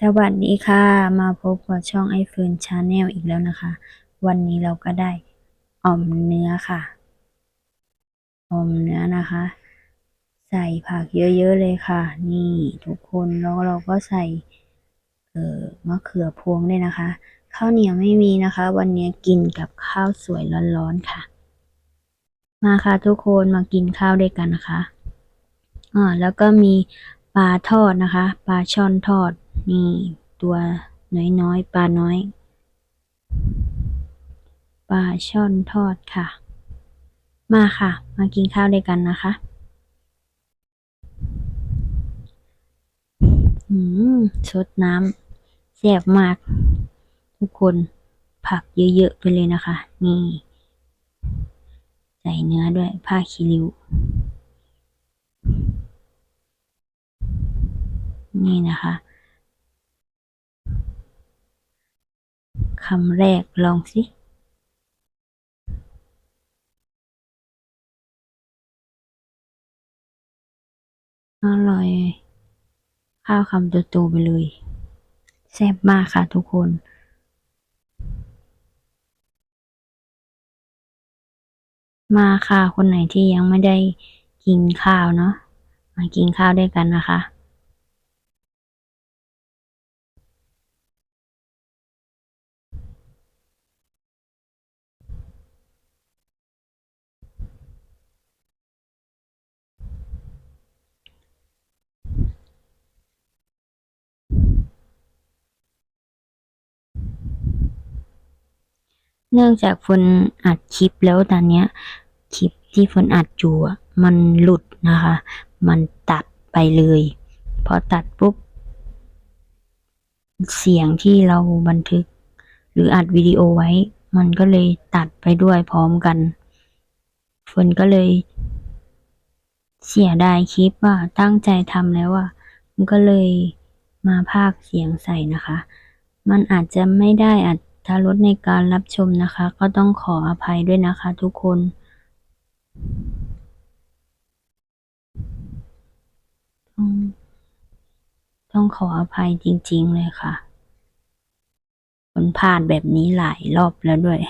สวัสดีค่ะ มาพบกับช่องไอเฟิร์นชาแนลอีกแล้วนะคะ วันนี้เราก็ได้อ่อมเนื้อค่ะ อ่อมเนื้อนะคะ ใส่ผักเยอะๆเลยค่ะ นี่ทุกคนแล้วเราก็ใส่เอ่อมะเขือพวงด้วยนะคะ ข้าวเหนียวไม่มีนะคะ วันนี้กินกับข้าวสวยร้อนๆค่ะ มาค่ะทุกคนมากินข้าวด้วยกันนะคะอ่าแล้วก็มีปลาทอดนะคะปลาช่อนทอด นี่ตัวน้อยๆปลาน้อย ปลาช่อนทอดค่ะ มาค่ะ มากินข้าวด้วยกันนะคะอืมสดน้ำแซ่บมาก ทุกคนผักเยอะๆไปเลยนะคะ นี่ ใส่เนื้อด้วยผ้าคีริ้วนี่นะคะ คำแรกลองสิ อร่อย ข้าวคำโตๆไปเลย แซ่บมากค่ะทุกคนมาค่ะ คนไหนที่ยังไม่ได้กินข้าวเนาะ มากินข้าวด้วยกันนะคะ เนื่องจากฝนอัดคลิปแล้วตอนเนี้ยคลิปที่ฝนอัดอยู่มันหลุดนะคะ มันตัดไปเลย พอตัดปุ๊บ เสียงที่เราบันทึก หรืออัดวิดีโอไว้ มันก็เลยตัดไปด้วยพร้อมกันฝนก็เลย เสียดายคลิปว่าตั้งใจทำแล้วอะมันก็เลยมาพากเสียงใส่นะคะ มันอาจจะไม่ได้อัด ตรสในการรับชมนะคะ ก็ต้องขออภัยด้วยนะคะทุกคนต้องต้องขออภัยจริง ๆ เลยค่ะผลพลาดแบบนี้หลายรอบแล้วด้วย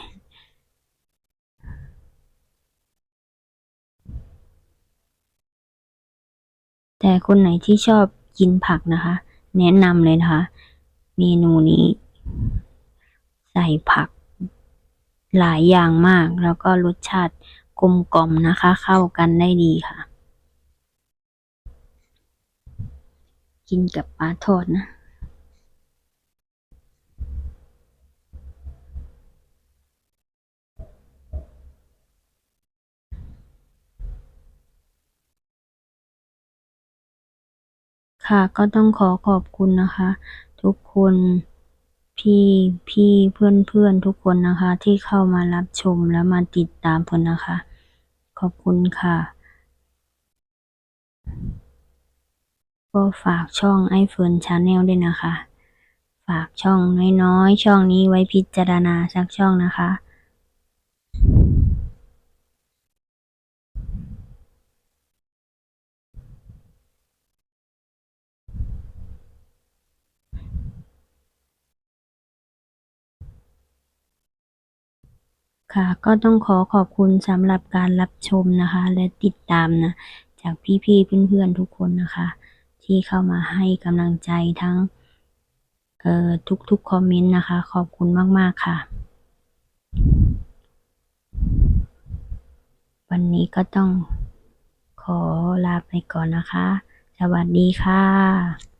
แต่คนไหนที่ชอบกินผักนะคะ แนะนำเลยนะคะ เมนูนี้ ผัก หลายอย่างมาก แล้วก็รสชาติกลมกล่อมนะคะ เข้ากันได้ดีค่ะ กินกับปลาทอดนะค่ะก็ต้องขอขอบคุณนะคะ ทุกคน พี่พี่เพื่อนเพื่อนทุกคนนะคะ ที่เข้ามารับชมและมาติดตามผลนะคะ ขอบคุณค่ะ ก็ฝากช่องไอเฟิร์นชาแนลด้วยนะคะ ฝากช่องน้อยๆ ช่องนี้ไว้พิจารณาสักช่องนะคะ ค่ะ ก็ต้องขอขอบคุณสำหรับการรับชมนะคะ และติดตามนะ จากพี่ๆเพื่อนๆทุกคนนะคะ ที่เข้ามาให้กำลังใจทั้งเอ่อทุกๆคอมเมนต์นะคะ ขอบคุณมากๆค่ะ วันนี้ก็ต้องขอลาไปก่อนนะคะ สวัสดีค่ะ